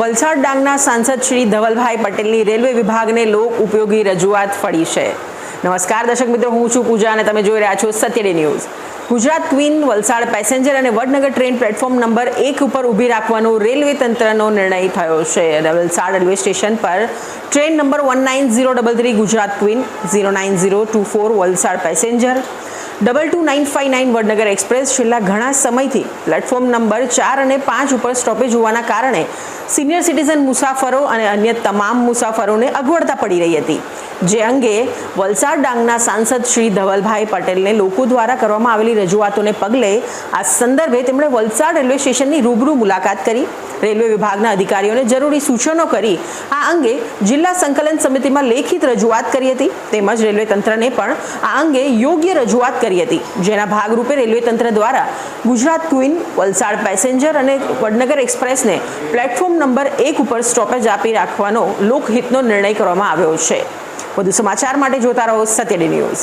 વલસાડ ડાંગના સાંસદ શ્રી ધવલભાઈ પટેલની રેલવે વિભાગને લોક ઉપયોગી રજૂઆત ફળી છે. નમસ્કાર, દર્શક મિત્રો, હું છું પૂજા અને તમે જોઈ રહ્યા છો Satyaday news. Gujarat queen Valsad passenger અને વડનગર ટ્રેન પ્લેટફોર્મ નંબર એક ઉપર ઊભી રાખવાનો રેલવે તંત્રનો નિર્ણય થયો છે અને વલસાડ રેલવે સ્ટેશન પર train number one nine zero double three Gujarat queen, zero nine zero two four Valsad passenger double two nine five nine Vadnagar express. છેલ્લા ઘણા સમયથી પ્લેટફોર્મ નંબર ચાર અને પાંચ ઉપર સ્ટોપેજ હોવાના કારણે સિનિયર સિટીઝન મુસાફરો અને અન્ય તમામ મુસાફરોને અગવડતા પડી રહી હતી. જે અંગે વલસાડ ડાંગના સાંસદ શ્રી ધવલભાઈ પટેલને લોકો દ્વારા કરવામાં આવેલી રજૂઆતોને પગલે આ સંદર્ભે તેમણે વલસાડ રેલવે સ્ટેશનની રૂબરૂ મુલાકાત કરી. રેલવે વિભાગના અધિકારીઓને જરૂરી સૂચનો કરી. આ અંગે જિલ્લા સંકલન સમિતિમાં લેખિત રજૂઆત કરી હતી. તેમજ રેલવે તંત્રને પણ આ અંગે યોગ્ય રજૂઆત કરી હતી. જેના ભાગરૂપે રેલવે તંત્ર દ્વારા ગુજરાત ક્વીન, વલસાડ પેસેન્જર અને વડનગર એક્સપ્રેસને પ્લેટફોર્મ નંબર એક ઉપર સ્ટોપેજ આપી રાખવાનો લોકહિતનો નિર્ણય કરવામાં આવ્યો છે. વધુ સમાચાર માટે જોતા રહો સત્યડી ન્યૂઝ.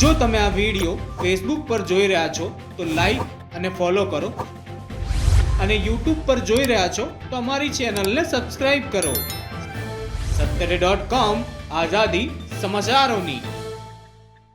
જો તમે આ વીડિયો ફેસબુક પર જોઈ રહ્યા છો, તો લાઈક અને ફોલો કરો. અને યુટ્યુબ પર જોઈ રહ્યા છો, તો અમારી ચેનલને સબસ્ક્રાઈબ કરો. સત્તરે ડોટ કોમ આઝાદી સમાચારોની.